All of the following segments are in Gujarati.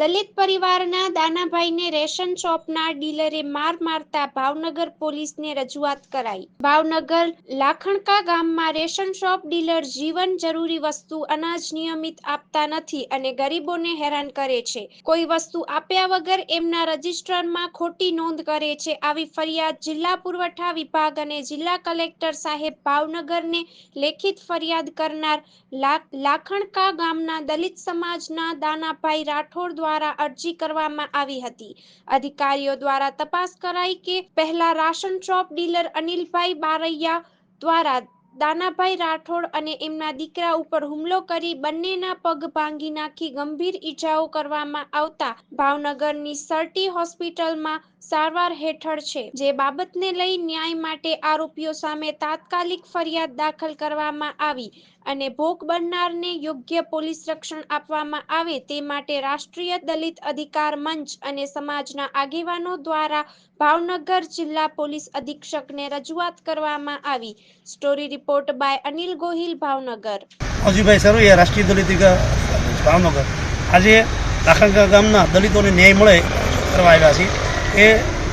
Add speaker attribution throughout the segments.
Speaker 1: દલિત પરિવારના દાનાભાઈને રેશન શોપના ડીલરે માર મારતા ભાવનગર પોલીસને રજૂઆત કરાઈ. ભાવનગર લાખણકા ગામમાં રેશન શોપ ડીલર જીવન જરૂરી વસ્તુ અનાજ નિયમિત આપતા નથી અને ગરીબોને હેરાન કરે છે. કોઈ વસ્તુ આપ્યા વગર એમના રજિસ્ટરમાં ખોટી નોંધ કરે છે આવી ફરિયાદ જિલ્લા પુરવઠા વિભાગ અને જિલ્લા કલેક્ટર સાહેબ ભાવનગરને લેખિત ફરિયાદ કરનાર લાખણકા ગામના દલિત સમાજના દાનાભાઈ રાઠોડ દ્વારા અરજી કરવામાં આવી હતી. અધિકારીઓ દ્વારા તપાસ કરાઈ કે પહેલા ration shop dealer Anilbhai Baraiya દ્વારા દાનાભાઈ રાઠોડ અને એમના દીકરા ઉપર હુમલો કરી બંનેના પગ ભાંગી નાખી ગંભીર ઈજાઓ કરવામાં આવતા ભાવનગરની સર્ટી હોસ્પિટલમાં સારવાર હેઠળ છે. જે બાબતને લઈ ન્યાય માટે આરોપીઓ સામે તાત્કાલિક ફરિયાદ દાખલ કરવામાં આવી અને ભોગ બનનારને યોગ્ય પોલીસ રક્ષણ આપવામાં આવે તે માટે રાષ્ટ્રીય દલિત અધિકાર મંચ અને સમાજના આગેવાનો દ્વારા ભાવનગર જિલ્લા પોલીસ અધિક્ષકને રજૂઆત કરવામાં આવી. Story report by Anil Gohil Bhavnagar
Speaker 2: Ajibhai Sarvaiya Rashtriya Dalit Bhavnagar. આજે લાખણકા ગામના દલિતોને ન્યાય મળે કરવા આવ્યા છે એ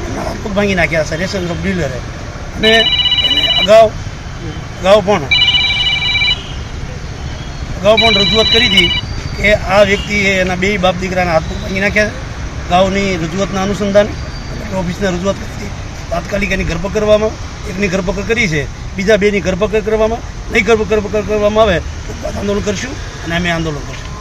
Speaker 2: એના ભાંગી નાખ્યા છે, રેશન શોપ ડીલરે અને અગાઉ અગાઉ પણ અગાઉ પણ રજૂઆત કરી હતી કે આ વ્યક્તિએ એના બે બાપ દીકરાના હાથ ભાંગી નાખ્યા અગાઉની રજૂઆતના અનુસંધાન ઓફિસને રજૂઆત કરી હતી. તાત્કાલિક એની ધરપકડ કરવામાં, એકની ધરપકડ કરી છે, બીજા બેની ધરપકડ કરવામાં, નહીં ધરપકડ કરવામાં આવે તો આંદોલન કરશું અને અમે આંદોલન કરશું.